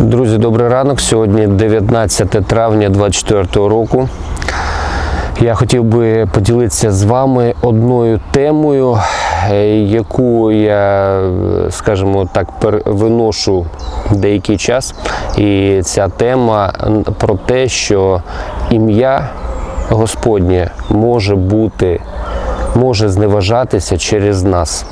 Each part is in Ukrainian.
Друзі, добрий ранок. Сьогодні 19 травня 2024 року. Я хотів би поділитися з вами одною темою, е, яку я, скажімо так, виношу деякий час. І ця тема про те, що ім'я Господнє може бути, може зневажатися через нас.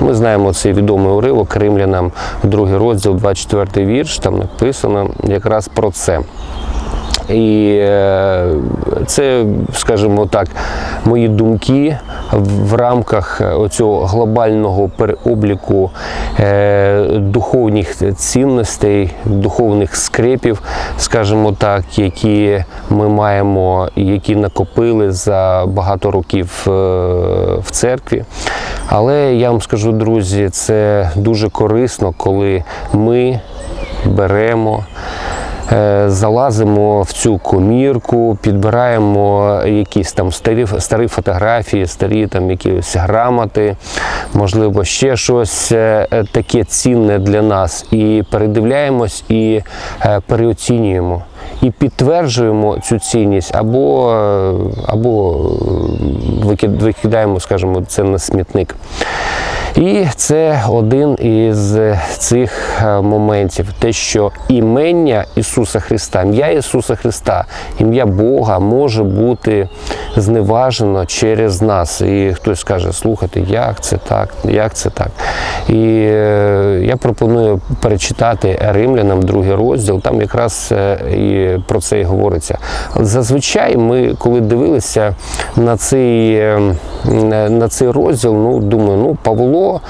Ми знаємо цей відомий уривок Римлянам, другий розділ, 24 вірш. Там написано якраз про це. І е, це, скажімо так, мої думки в рамках оцього глобального переобліку е, духовних цінностей, духовних скрепів, скажімо так, які ми маємо, які накопили за багато років е, в церкві. Але я вам скажу, друзі, це дуже корисно, коли ми беремо. Е, залазимо в цю комірку, підбираємо якісь там старі, старі фотографії, старі там якісь грамоти, можливо, ще щось е, е, таке цінне для нас. І передивляємось і переоцінюємо. І підтверджуємо цю цінність, або, е, або е, викидаємо, скажімо, це на смітник. І це один із цих е, моментів, те, що імення Ісуса Христа, ім'я Ісуса Христа, ім'я Бога може бути зневажено через нас. І хтось скаже, слухайте, як це так, як це так. І я пропоную перечитати римлянам другий розділ, там якраз е, про це і говориться. Зазвичай ми, коли дивилися на цей, е, на цей розділ, ну думаю, ну Павло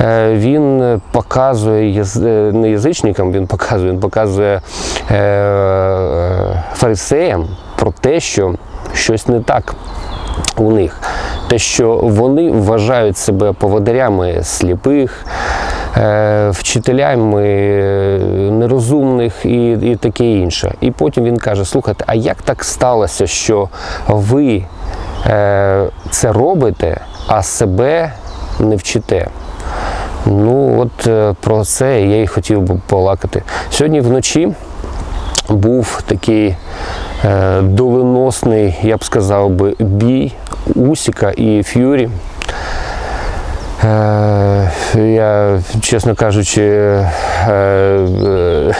е, він показує е, не язичникам, він показує, він показує фарисеям про те, що щось не так у них. Те, що вони вважають себе поводарями сліпих, вчителями е, нерозумних і, і таке інше. І потім він каже: слухайте, а як так сталося, що ви е, це робите, а себе не вчите? Ну, от е, про це я і хотів би полакати. Сьогодні вночі був такий е, доленосний, я б сказав би, бій Усіка і Ф'юрі. Е, я, чесно кажучи, е, е,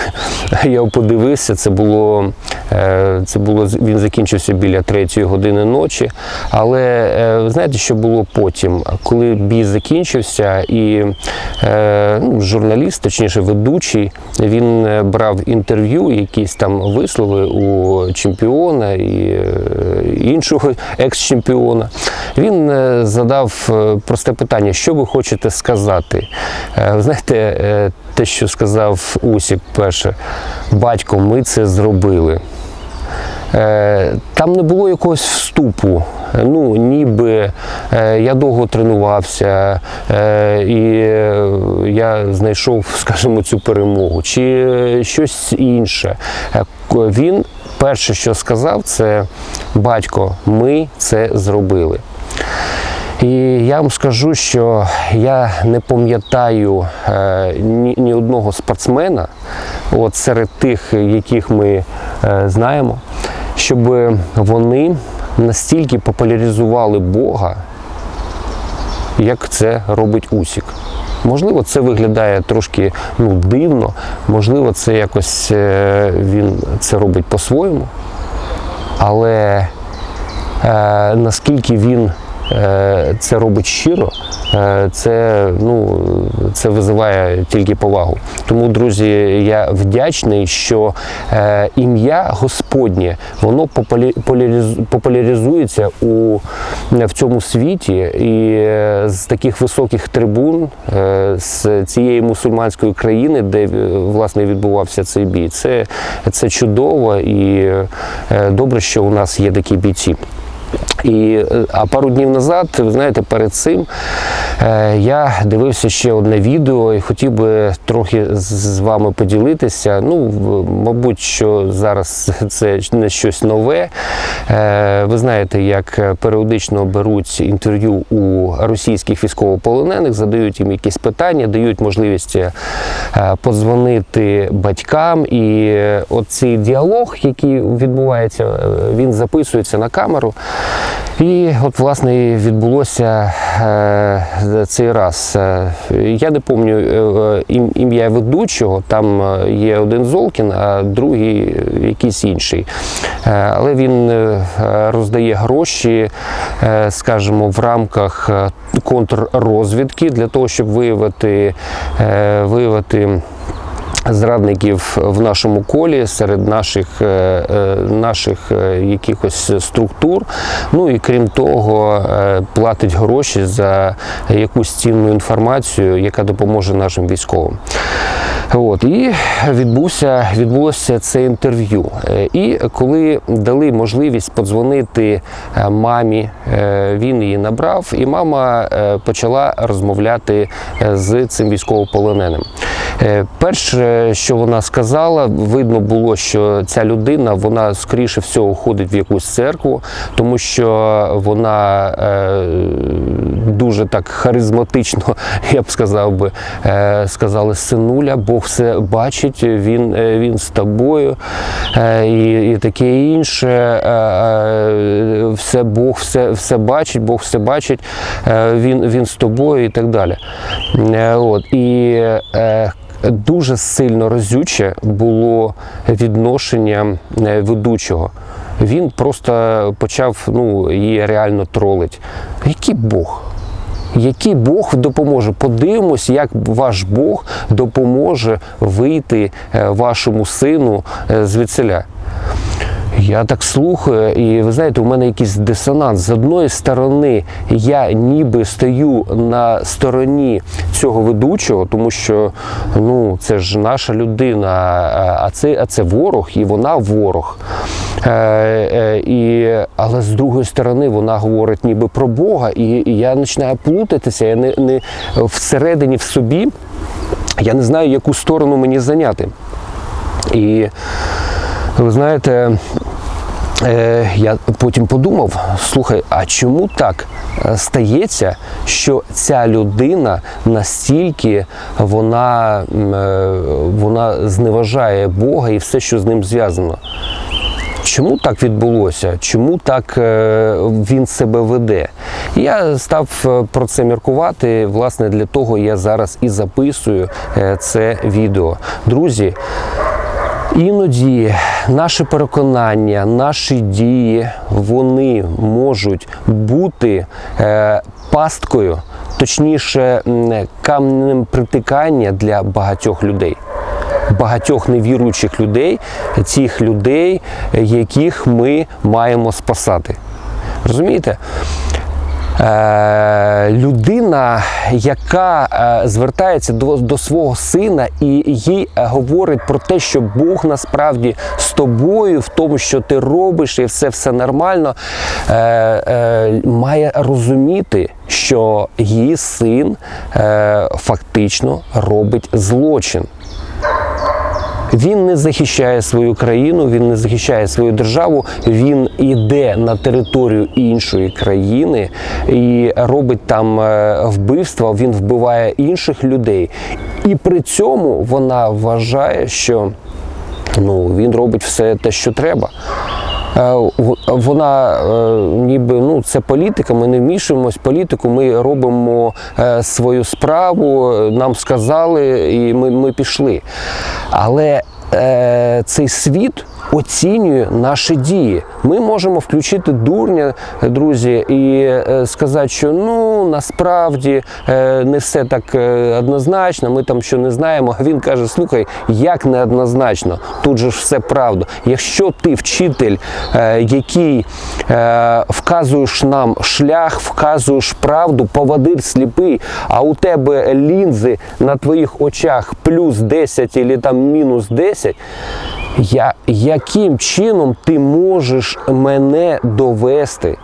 я подивився, це було, е, це було, він закінчився біля третьої години ночі. Але знаєте, що було потім? Коли бій закінчився, і ну, журналіст, точніше ведучий, він брав інтерв'ю, якісь там вислови у чемпіона і іншого екс-чемпіона. Він е, задав е, просте питання: що ви хочете сказати? Е, Ви знаєте, те, що сказав Усік перше, батько, ми це зробили. Там не було якогось вступу. Ну, ніби я довго тренувався, і я знайшов, скажімо, цю перемогу, чи щось інше. Він перше, що сказав, це батько, ми це зробили. І я вам скажу, що я не пам'ятаю е, ні, ні одного спортсмена, от серед тих, яких ми е, знаємо, щоб вони настільки популяризували Бога, як це робить Усік. Можливо, це виглядає трошки ну, дивно, можливо, це якось е, він це робить по-своєму, але е, наскільки він це робить щиро, е, це, ну, це визиває тільки повагу. Тому, друзі, я вдячний, що е, ім'я Господнє воно популяризується у, в цьому світі і е, з таких високих трибун е, з цієї мусульманської країни, де е, власне відбувався цей бій. Це, це чудово і е, добре, що у нас є такі бійці. І, е, а пару днів назад, ви знаєте, перед цим е, я дивився ще одне відео і хотів би трохи з- вами поділитися. Ну, мабуть, що зараз це не щось нове. Е, ви знаєте, як періодично беруть інтерв'ю у російських військовополонених, задають їм якісь питання, дають можливість подзвонити батькам. І от діалог, який відбувається, він записується на камеру. І от, власне, відбулося е, цей раз. Е, Я не пам'ятаю ім, ім'я ведучого, там е, є один Золкін, а другий е, якийсь інший. Е, Але він е, роздає гроші, е, скажімо, в рамках е, контррозвідки для того, щоб виявити, е, виявити зрадників в нашому колі серед наших, е, е, наших е, якихось структур. Ну і крім того, платить гроші за якусь цінну інформацію, яка допоможе нашим військовим. От і відбувся відбулося це інтерв'ю. Е, І коли дали можливість подзвонити е, мамі, е, він її набрав, і мама почала розмовляти з цим військовополоненим. Перше, що вона сказала, видно було, що ця людина, вона скоріше всього ходить в якусь церкву, тому що вона дуже так харизматично, я б сказав би, сказали синуля, Бог все бачить, він, е, він з тобою е, і, і таке інше. Е, все Бог все, все бачить, Бог все бачить, він, він з тобою і так далі. От, і дуже сильно разюче було відношення ведучого. Він просто почав ну, її реально тролить. Який Бог? Який Бог допоможе? Подивимось, як ваш Бог допоможе вийти е, вашому сину е, звідсиля. Я так слухаю, і ви знаєте, у мене якийсь дисонанс. З одної сторони, я ніби стою на стороні цього ведучого, тому що ну, це ж наша людина, а- це, а це ворог, і вона ворог. Е, е, і, але з другої сторони, вона говорить ніби про Бога, і, і я починаю плутатися. Я не, не всередині в собі, я не знаю, яку сторону мені зайняти. І ви знаєте, е, я потім подумав: слухай, а чому так е, стається, що ця людина настільки вона, е, вона зневажає Бога і все, що з ним зв'язано? Чому так відбулося? Чому так е, він себе веде? Я став е, про це міркувати. Власне, для того я зараз і записую це відео. Друзі, Іноді наше переконання, наші дії, вони можуть бути е, пасткою, точніше, м, каменем притикання для багатьох людей. Багатьох невіруючих людей, тих людей, яких ми маємо спасати. Розумієте? Е, людина, яка е, звертається до, до свого сина і їй е, говорить про те, що Бог насправді з тобою, в тому, що ти робиш, і все все нормально, має розуміти, що її син фактично робить злочин. Він не захищає свою країну, він не захищає свою державу. Він іде на територію іншої країни і робить там е, вбивства. Він вбиває інших людей, і при цьому вона вважає, що ну він робить все те, що треба. Е, Вона е, ніби ну це політика. Ми не вмішуємось в політику. Ми робимо е, свою справу. Нам сказали, і ми, ми пішли. Але цей світ оцінює наші дії. Ми можемо включити дурня, друзі, і е, сказати, що ну насправді е, не все так е, однозначно. Ми там що не знаємо. Він каже: слухай, як неоднозначно, тут же ж все правда. Якщо ти вчитель, е, який е, вказуєш нам шлях, вказуєш правду, поводир сліпий, а у тебе лінзи на твоїх очах плюс 10 або там мінус 10, Я, яким чином ти можеш мене довести?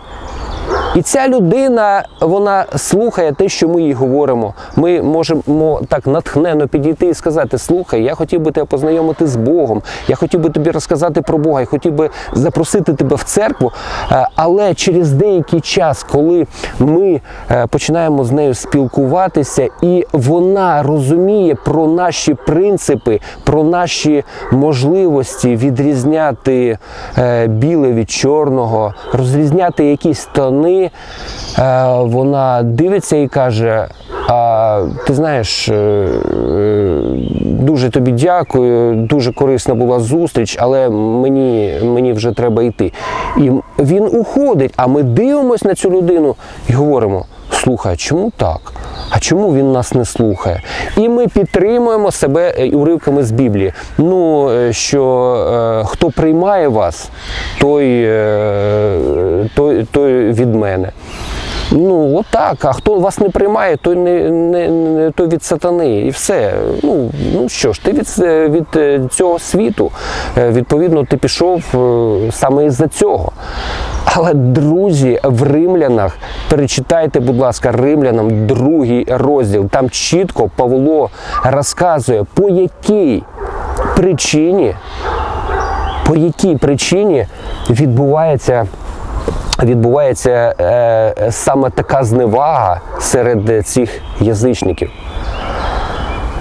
І ця людина, вона слухає те, що ми їй говоримо. Ми можемо так натхненно підійти і сказати: слухай, я хотів би тебе познайомити з Богом, я хотів би тобі розказати про Бога, я хотів би запросити тебе в церкву. Е, Але через деякий час, коли ми е, починаємо з нею спілкуватися, і вона розуміє про наші принципи, про наші можливості відрізняти е, біле від чорного, розрізняти якісь тони, е, вона дивиться і каже: а, ти знаєш, е, е, дуже тобі дякую, дуже корисна була зустріч, але мені, мені вже треба йти. І він уходить, а ми дивимося на цю людину і говоримо: слухай, чому так? А чому він нас не слухає? І ми підтримуємо себе е, уривками з Біблії. Ну, е, що е, хто приймає вас, той, е, той, той від мене. Ну, отак. А хто вас не приймає, той не, не, не той від сатани. І все. Ну, ну що ж, ти від, е, від е, цього світу. Е, Відповідно, ти пішов саме із-за цього. Але, друзі, в римлянах, перечитайте, будь ласка, римлянам другий розділ. Там чітко Павло розказує, по якій причині, по якій причині відбувається відбувається е, саме така зневага серед цих язичників.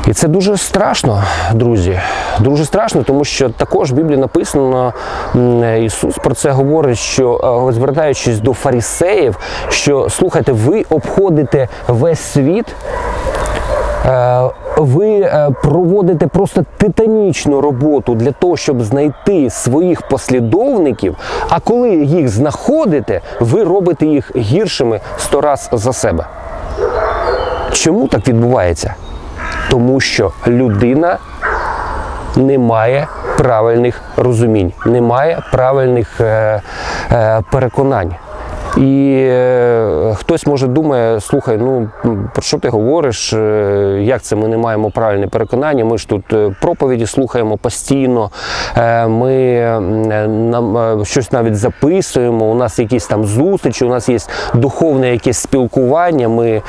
І це дуже страшно, друзі. Дуже страшно, тому що також в Біблії написано, Ісус про це говорить, що е, звертаючись до фарисеїв, що слухайте, ви обходите весь світ. Е, Ви е, проводите просто титанічну роботу для того, щоб знайти своїх послідовників. А коли їх знаходите, ви робите їх гіршими сто раз за себе. Чому так відбувається? Тому що людина не має правильних розумінь, не має правильних е, е, переконань. І е, хтось може думає, слухай, ну про що ти говориш? Е, Як це ми не маємо правильне переконання? Ми ж тут е, проповіді слухаємо постійно, ми нам щось навіть записуємо. У нас якісь там зустрічі, у нас є духовне якесь спілкування. Ми,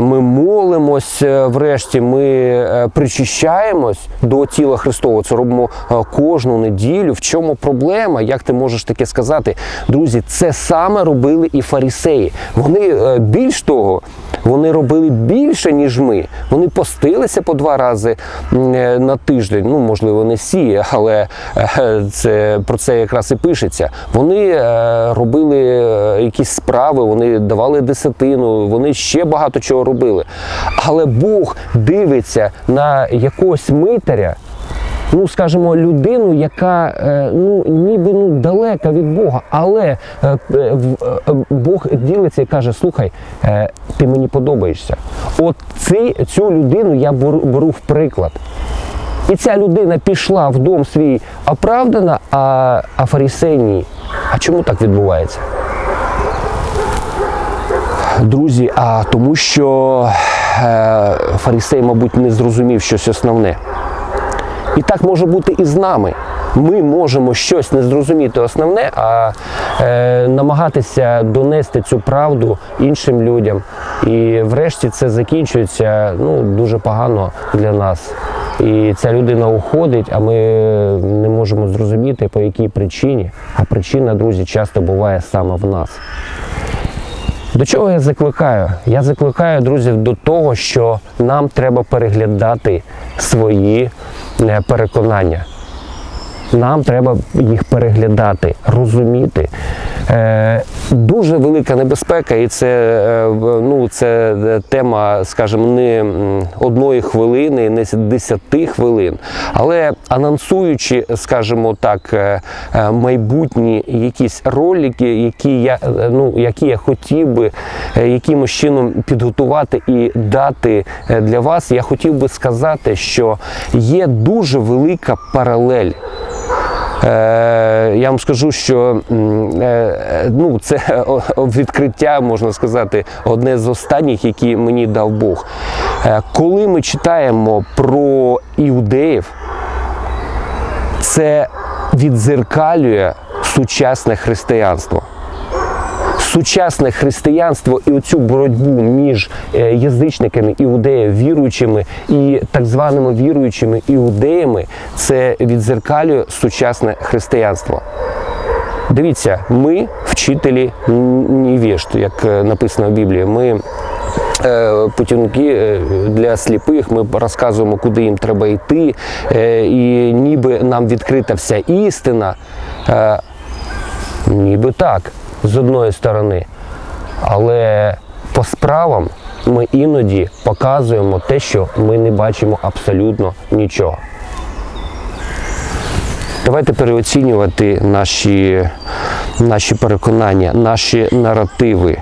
ми молимось, врешті, ми причищаємось до тіла Христового. Це робимо кожну неділю. В чому проблема? Як ти можеш таке сказати? Друзі, це саме робили і фарисеї. Вони е, більш того, вони робили більше, ніж ми. Вони постилися по два рази е, на тиждень. Ну, можливо, не всі, але е, це про це якраз і пишеться. Вони робили якісь справи, вони давали десятину, вони ще багато чого робили. Але Бог дивиться на якогось митаря ну скажімо, людину, яка е, ну ніби ну далека від Бога, але е, е, Бог ділиться і каже: слухай, ти мені подобаєшся. От ці, цю людину я беру в приклад. І ця людина пішла в дом свій оправдана, а, а фарисей ні. А чому так відбувається? Друзі, а тому що е, фарисей, мабуть, не зрозумів щось основне. І так може бути і з нами. Ми можемо щось не зрозуміти основне, а е, намагатися донести цю правду іншим людям. І врешті це закінчується ну, дуже погано для нас. І ця людина уходить, а ми не можемо зрозуміти, по якій причині. А причина, друзі, часто буває саме в нас. До чого я закликаю? Я закликаю друзів до того, що нам треба переглядати свої е, переконання. Нам треба їх переглядати, розуміти. Е, дуже велика небезпека, і це, е, ну, це е, тема, скажімо, не одної хвилини, не десяти хвилин. Але анонсуючи, скажімо так, майбутні якісь ролики, які я, ну, які я хотів би якимось чином підготувати і дати для вас, я хотів би сказати, що є дуже велика паралель. Е, я вам скажу, що е, ну, це відкриття, можна сказати, одне з останніх, які мені дав Бог. Е, коли ми читаємо про іудеїв, це відзеркалює сучасне християнство. Сучасне християнство і оцю боротьбу між е, язичниками іудеями, віруючими і так званими віруючими іудеями, це відзеркалює сучасне християнство. Дивіться, ми вчителі невежд, як е, написано в Біблії. Ми е, путівники для сліпих, ми розказуємо, куди їм треба йти, і ніби нам відкрита вся істина. Ніби так, з одної сторони. Але по справам ми іноді показуємо те, що ми не бачимо абсолютно нічого. Давайте переоцінювати наші, наші переконання, наші наративи.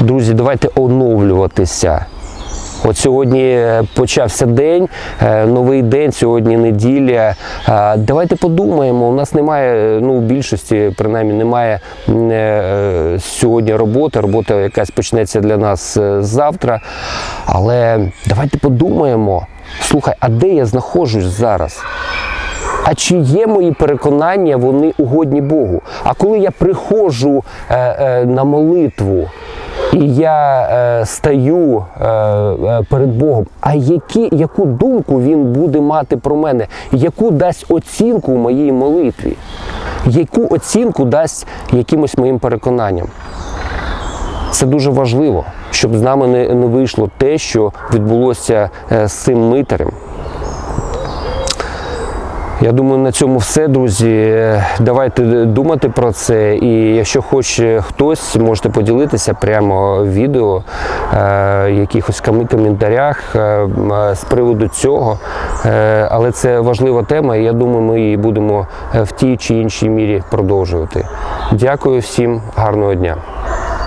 Друзі, давайте оновлюватися. От сьогодні е, почався день, е, новий день, сьогодні неділя. Е, Давайте подумаємо. У нас немає, ну, у більшості, принаймні, немає сьогодні роботи. Робота якась почнеться для нас завтра. Але давайте подумаємо. Слухай, а де я знаходжусь зараз? А чи є мої переконання, вони угодні Богу? А коли я приходжу е, е, на молитву і я е, стаю е, е, перед Богом, а які, яку думку він буде мати про мене? Яку дасть оцінку моїй молитві? Яку оцінку дасть якимось моїм переконанням? Це дуже важливо, щоб з нами не, не вийшло те, що відбулося е, з цим митарем. Я думаю, на цьому все, друзі. Давайте думати про це. І якщо хоче хтось, можете поділитися прямо відео, е, якихось ком- коментарях е, е, з приводу цього. Е, але це важлива тема, і я думаю, ми її будемо е, в тій чи іншій мірі продовжувати. Дякую всім, гарного дня.